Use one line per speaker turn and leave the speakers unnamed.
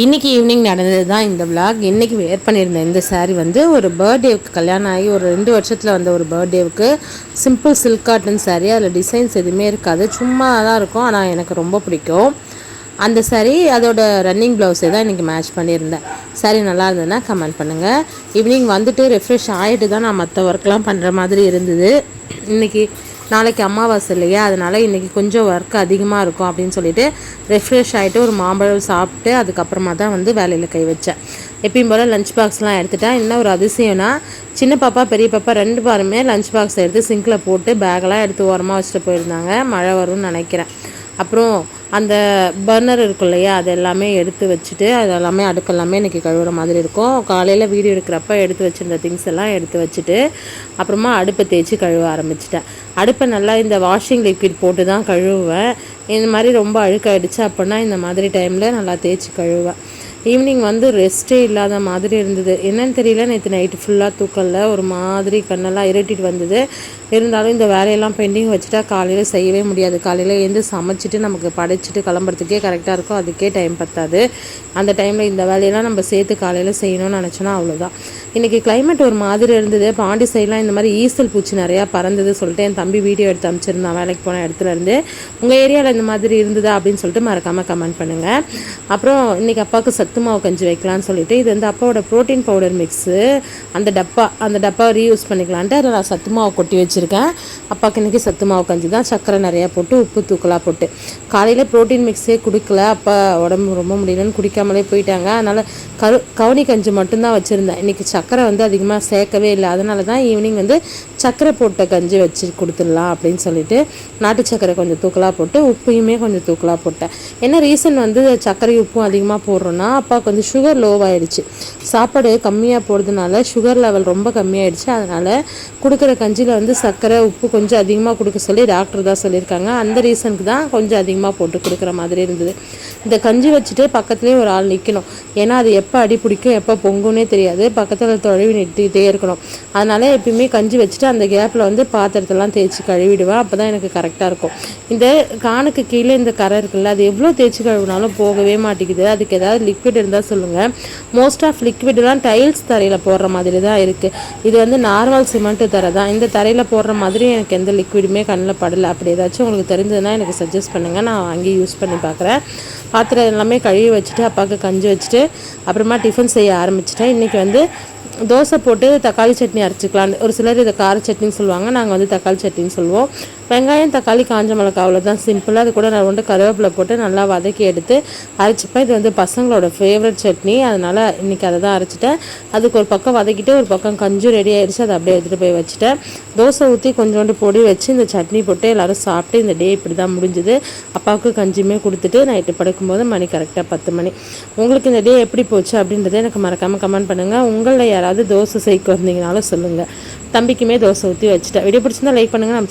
இன்றைக்கி ஈவினிங் நடந்தது தான் இந்த விளாக் இன்றைக்கி வேர் பண்ணியிருந்தேன் இந்த சாரீ வந்து ஒரு பர்த்டேவுக்கு கல்யாணம் ஆகி ஒரு ரெண்டு வருஷத்தில் வந்த ஒரு பர்த்டேவுக்கு சிம்பிள் சில்க் காட்டன் சாரீ அதில் டிசைன்ஸ் எதுவுமே இருக்காது. சும்மா தான் இருக்கும். ஆனால் எனக்கு ரொம்ப பிடிக்கும். அந்த சாரீ அதோட ரன்னிங் ப்ளவுஸே தான் இன்றைக்கி மேட்ச் பண்ணியிருந்தேன். சாரீ நல்லா இருந்ததுன்னா கமெண்ட் பண்ணுங்கள் ஈவினிங் வந்துட்டு ரெஃப்ரெஷ் ஆகிட்டு தான் நான் மற்ற ஒர்க்லாம் பண்ணுற மாதிரி இருந்தது. இன்றைக்கி நாளைக்கு அமாவாசை இல்லையா? அதனால் இன்றைக்கி கொஞ்சம் ஒர்க் அதிகமாக இருக்கும் அப்படின்னு சொல்லிட்டு ரெஃப்ரெஷ் ஆகிட்டு ஒரு மாம்பழம் சாப்பிட்டு அதுக்கப்புறமா தான் வந்து வேலையில் கை வச்சேன். எப்பயும் போல் லஞ்ச் பாக்ஸ்லாம் எடுத்துட்டேன் என்ன ஒரு அதிசயம்னா சின்ன பாப்பா பெரிய பாப்பா ரெண்டு பாருமே லஞ்ச் பாக்ஸ் எடுத்து சிங்கில் போட்டு பேக்கெல்லாம் எடுத்து ஓரமாக வச்சுட்டு போயிருந்தாங்க. மழை வரும்னு நினைக்கிறேன். அப்புறம் அந்த பர்னர் இருக்கும் இல்லையா அது எல்லாமே எடுத்து வச்சுட்டு அது எல்லாமே அடுக்கெல்லாமே இன்றைக்கி கழுவுற மாதிரி இருக்கும். காலையில் வீடியோ எடுக்கிறப்ப எடுத்து வச்சுருந்த திங்ஸ் எல்லாம் எடுத்து வச்சுட்டு அப்புறமா அடுப்பை தேய்ச்சி கழுவ ஆரம்பிச்சிட்டேன். அடுப்பை நல்லா இந்த வாஷிங் லிக்விட் போட்டு தான் கழுவுவேன். இந்த மாதிரி ரொம்ப அழுக்காயிடுச்சு அப்படின்னா இந்த மாதிரி டைமில் நல்லா தேய்ச்சி கழுவேன் ஈவினிங் வந்து ரெஸ்ட்டே இல்லாத மாதிரி இருந்தது. என்னன்னு தெரியல நேற்று நைட்டு ஃபுல்லாக தூக்கலில் ஒரு மாதிரி கண்ணெல்லாம் இருட்டிட்டு வந்தது. இருந்தாலும் இந்த வேலையெல்லாம் பெண்டிங் வச்சுட்டா காலையில் செய்யவே முடியாது. காலையில் எழுந்து சமைச்சிட்டு நமக்கு படைச்சிட்டு கிளம்புறதுக்கே கரெக்டாக இருக்கும் அதுக்கே டைம் பத்தாது. அந்த டைமில் இந்த வேலையெல்லாம் நம்ம சேர்த்து காலையில் செய்யணும்னு நினச்சோன்னா அவ்வளோதான் இன்றைக்கி கிளைமேட் ஒரு மாதிரி இருந்தது. பாண்டி சைட்லாம் இந்த மாதிரி ஈசல் பூச்சி நிறையா பறந்தது சொல்லிட்டு என் தம்பி வீடியோ எடுத்து அமைச்சிருந்தான் வேலைக்கு போன இடத்துலேருந்து உங்கள் ஏரியாவில் இந்த மாதிரி இருந்ததா அப்படின்னு சொல்லிட்டு மறக்காமல் கமெண்ட் பண்ணுங்கள் அப்புறம் இன்றைக்கி அப்பாவுக்கு சத்து மாவு கஞ்சி வைக்கலான்னு சொல்லிட்டு இது வந்து அப்பாவோட ப்ரோட்டீன் பவுடர் மிக்ஸு அந்த டப்பா அந்த டப்பா ரீயூஸ் பண்ணிக்கலான்ட்டு அதில் நான் சத்து மாவு கொட்டி வச்சுருக்கேன். அப்பாவுக்கு இன்றைக்கி சத்து மாவு கஞ்சி தான். சர்க்கரை நிறையா போட்டு உப்பு தூக்கலாக போட்டு. காலையில் ப்ரோட்டீன் மிக்ஸே குடிக்கல. அப்பா உடம்பு ரொம்ப முடியலன்னு குடிக்காமலே போயிட்டாங்க. அதனால் கரு கவுனி கஞ்சி மட்டும்தான் வச்சுருந்தேன். இன்றைக்கி சர்க்கரை வந்து அதிகமாக சேர்க்கவே இல்லை. அதனால தான் ஈவினிங் வந்து சர்க்கரை போட்ட கஞ்சி வச்சு கொடுத்துடலாம் அப்படின்னு சொல்லிட்டு நாட்டு சர்க்கரை கொஞ்சம் தூக்கலாக போட்டு உப்பையுமே கொஞ்சம் தூக்கலாக போட்டேன். என்ன ரீசன் வந்து சர்க்கரை உப்பும் அதிகமாக போடுறோன்னா அப்பா கொஞ்சம் சுகர் லோவாகிடுச்சு சாப்பாடு கம்மியாக போடுறதுனால சுகர் லெவல் ரொம்ப கம்மியாயிடுச்சு. அதனால் கொடுக்குற கஞ்சியில் வந்து சர்க்கரை உப்பு கொஞ்சம் அதிகமாக கொடுக்க சொல்லி டாக்டர் தான் சொல்லியிருக்காங்க. அந்த ரீசனுக்கு தான் கொஞ்சம் அதிகமாக போட்டு கொடுக்குற மாதிரி இருந்தது. இந்த கஞ்சி வச்சுட்டு பக்கத்துலேயே ஒரு ஆள் நிற்கணும் ஏன்னா அது எப்போ அடி பிடிக்கும் எப்போ பொங்குன்னே தெரியாது. பக்கத்தில் தொழில் நிட்டுக்கிட்டே இருக்கணும். அதனால் எப்பயுமே கஞ்சி வச்சுட்டு அந்த கேப்பில் வந்து பாத்திரத்தெல்லாம் தேய்ச்சி கழுவிடுவேன். அப்போ தான் எனக்கு கரெக்டாக இருக்கும். இந்த கானுக்கு கீழே இந்த கரை இருக்குல்ல அது எவ்வளோ தேய்ச்சி கழுவினாலும் போகவே மாட்டேங்குது. அதுக்கு ஏதாவது லிக்விட் இருந்தால் சொல்லுங்கள் மோஸ்ட் ஆஃப் லிக்விட்லாம் டைல்ஸ் தரையில் போடுற மாதிரி தான் இருக்குது இது வந்து நார்மல் சிமெண்ட்டு தரை தான். இந்த தரையில் போடுற மாதிரி எனக்கு எந்த லிக்விடுமே கண்ணில் படலை. அப்படி ஏதாச்சும் உங்களுக்கு தெரிஞ்சதுன்னா எனக்கு சஜஸ்ட் பண்ணுங்கள் நான் வாங்கி யூஸ் பண்ணி பார்க்குறேன் பாத்திரம் எல்லாமே கழுவி வச்சுட்டு அப்பாவுக்கு கஞ்சி வச்சுட்டு அப்புறமா டிஃபன் செய்ய ஆரம்பிச்சிட்டேன். இன்றைக்கி வந்து தோசை போட்டு தக்காளி சட்னி அரைச்சிக்கலான்னு ஒரு சிலர் இதை கார சட்னின்னு சொல்லுவாங்க. நாங்கள் வந்து தக்காளி சட்னின்னு சொல்லுவோம். வெங்காயம் தக்காளி காஞ்ச மிளகா அவ்வளோதான் சிம்பிளாக அது கூட நான் கொண்டு கருவேப்பிலை போட்டு நல்லா வதக்கி எடுத்து அரைச்சிப்பேன். இது வந்து பசங்களோட ஃபேவரட் சட்னி. அதனால் இன்றைக்கி அதை தான் அரைச்சிட்டேன். அதுக்கு ஒரு பக்கம் வதக்கிட்டு ஒரு பக்கம் கஞ்சும் ரெடி ஆகிடுச்சு அதை அப்படியே எடுத்துகிட்டு போய் வச்சுட்டேன். தோசை ஊற்றி கொஞ்சோண்டு பொடி வச்சு இந்த சட்னி போட்டு எல்லோரும் சாப்பிட்டு இந்த டே இப்படி தான் முடிஞ்சுது. அப்பாவுக்கு கஞ்சியுமே கொடுத்துட்டு நைட்டு படுக்கும்போது மணி கரெக்டாக பத்து மணி. உங்களுக்கு இந்த டே எப்படி போச்சு அப்படின்றத எனக்கு மறக்காமல் கமெண்ட் பண்ணுங்கள் உங்களில் யாராவது தோசை செய்க்கு வந்தீங்கனாலும் சொல்லுங்கள் தம்பிக்குமே தோசை ஊற்றி வச்சுட்டேன். வீடியோ பிடிச்சிருந்தா லைக் பண்ணுங்கள் நம்ம